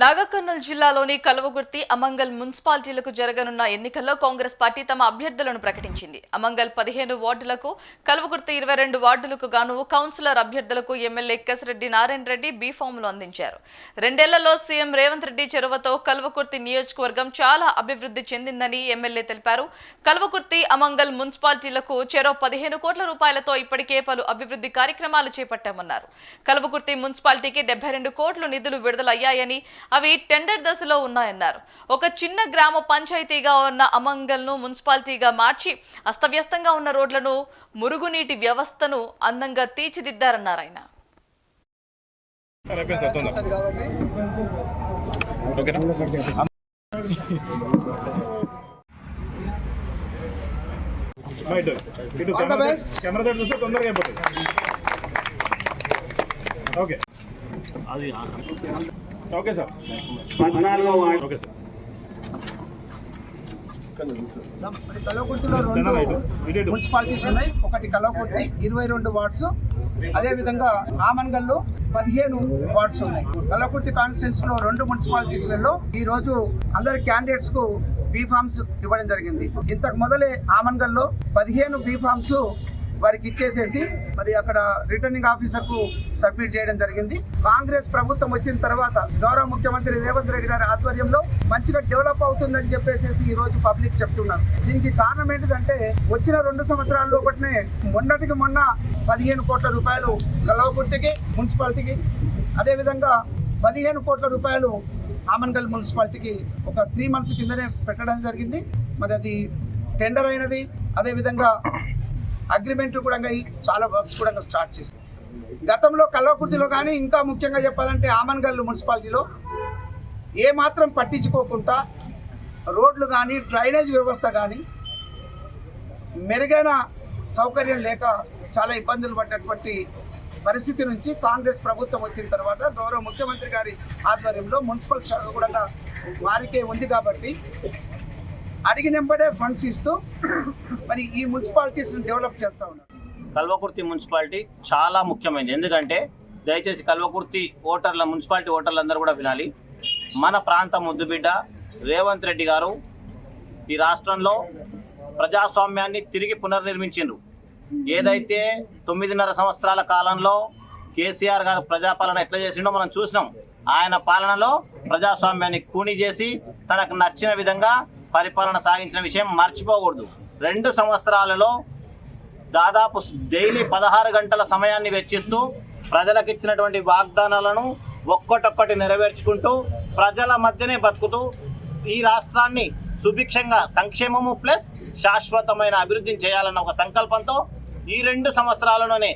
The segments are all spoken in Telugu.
నాగకర్నూలు జిల్లాలోని కల్వగుర్తి అమంగల్ మున్సిపాలిటీలకు జరగనున్న ఎన్నికల్లో కాంగ్రెస్ పార్టీ తమ అభ్యర్థులను ప్రకటించింది. అమంగల్ పదిహేను వార్డులకు కల్వగుర్తి ఇరవై రెండు వార్డులకు గాను కౌన్సిలర్ అభ్యర్థులకు ఎమ్మెల్యే కెసిరెడ్డి నారాయణ రెడ్డి బీఫామ్లు అందించారు. రెండేళ్ళలో సీఎం రేవంత్ రెడ్డి చొరవతో కల్వకుర్తి నియోజకవర్గం చాలా అభివృద్ధి చెందిందని ఎమ్మెల్యే తెలిపారు. కల్వకుర్తి అమంగల్ మున్సిపాలిటీలకు చెరో పదిహేను కోట్ల రూపాయలతో ఇప్పటికే పలు అభివృద్ధి కార్యక్రమాలు చేపట్టామన్నారు. కల్వకుర్తి మున్సిపాలిటీకి డెబ్బై రెండు కోట్లు నిధులు విడుదలయ్యాయని అవి టెండర్ దశలో ఉన్నాయన్నారు. ఒక చిన్న గ్రామ పంచాయతీగా ఉన్న అమంగల్ను మున్సిపాలిటీగా మార్చి అస్తవ్యస్తంగా ఉన్న రోడ్లను మురుగునీటి వ్యవస్థను అందంగా తీర్చిదిద్దారన్నారు ఆయన. కెమెరా చూస్తే తొందరగా అయిపోతుంది ఓకే ఓకే సార్. పద్నాలుగో వార్డు. Okay sir. కల్వకుర్తిలో రెండు మున్సిపాలిటీస్ ఉన్నాయి. ఒకటి కల్వకుర్తి ఇరవై రెండు వార్డ్స్. అదే విధంగా ఆమన్గల్లో పదిహేను వార్డ్స్ ఉన్నాయి. కల్వకుర్తి లో రెండు మున్సిపాలిటీస్లలో ఈ రోజు అందరి క్యాండిడేట్స్కు బీ ఫామ్స్ ఇవ్వడం జరిగింది. ఇంతకు మొదలే ఆమన్గల్లో పదిహేను బీ ఫామ్స్ వారికి ఇచ్చేసేసి మరి అక్కడ రిటర్నింగ్ ఆఫీసర్కు సబ్మిట్ చేయడం జరిగింది. కాంగ్రెస్ ప్రభుత్వం వచ్చిన తర్వాత గౌరవ ముఖ్యమంత్రి రేవంత్ రెడ్డి గారి ఆధ్వర్యంలో మంచిగా డెవలప్ అవుతుందని చెప్పేసి ఈ రోజు పబ్లిక్ చెప్తున్నారు. దీనికి కారణం ఏంటిదంటే వచ్చిన రెండు సంవత్సరాల లోపటినే మొన్నటికి మొన్న పదిహేను కోట్ల రూపాయలు కలవకుర్తికి మున్సిపాలిటీకి అదేవిధంగా పదిహేను కోట్ల రూపాయలు ఆమన్గల్ మున్సిపాలిటీకి ఒక త్రీ మంత్స్ కిందనే పెట్టడం జరిగింది. మరి అది టెండర్ అయినది. అదేవిధంగా అగ్రిమెంట్లు కూడా చాలా వర్క్స్ కూడా స్టార్ట్ చేసింది గతంలో కల్వకుర్తిలో కానీ ఇంకా ముఖ్యంగా చెప్పాలంటే ఆమన్గల్లు మున్సిపాలిటీలో ఏమాత్రం పట్టించుకోకుండా రోడ్లు కానీ డ్రైనేజ్ వ్యవస్థ కానీ మెరుగైన సౌకర్యం లేక చాలా ఇబ్బందులు పడ్డటువంటి పరిస్థితి నుంచి కాంగ్రెస్ ప్రభుత్వం వచ్చిన తర్వాత గౌరవ ముఖ్యమంత్రి గారి ఆధ్వర్యంలో మున్సిపల్ శాఖ కూడా వారికే ఉంది కాబట్టి అడిగినంబడే ఫండ్స్ ఇస్తూ మరి ఈ మున్సిపాలిటీస్ డెవలప్ చేస్తూ ఉన్నారు. కల్వకుర్తి మున్సిపాలిటీ చాలా ముఖ్యమైనది. ఎందుకంటే దయచేసి కల్వకుర్తి ఓటర్ల మున్సిపాలిటీ ఓటర్లందరూ కూడా వినాలి. మన ప్రాంత ముద్దుబిడ్డ రేవంత్ రెడ్డి గారు ఈ రాష్ట్రంలో ప్రజాస్వామ్యాన్ని తిరిగి పునర్నిర్మించిండ్రు. ఏదైతే తొమ్మిదిన్నర సంవత్సరాల కాలంలో కేసీఆర్ గారు ప్రజాపాలన ఎట్లా చేసిండో మనం చూసినాం. ఆయన పాలనలో ప్రజాస్వామ్యాన్ని కూని చేసి తనకు నచ్చిన విధంగా పరిపాలన సాగించిన విషయం మర్చిపోకూడదు. రెండు సంవత్సరాలలో దాదాపు డైలీ పదహారు గంటల సమయాన్ని వెచ్చిస్తూ ప్రజలకు ఇచ్చినటువంటి వాగ్దానాలను ఒక్కటొక్కటి నెరవేర్చుకుంటూ ప్రజల మధ్యనే బతుకుతూ ఈ రాష్ట్రాన్ని సుభిక్షంగా సంక్షేమము ప్లస్ శాశ్వతమైన అభివృద్ధిని చేయాలన్న ఒక సంకల్పంతో ఈ రెండు సంవత్సరాలలోనే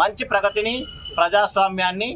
మంచి ప్రగతిని ప్రజాస్వామ్యాన్ని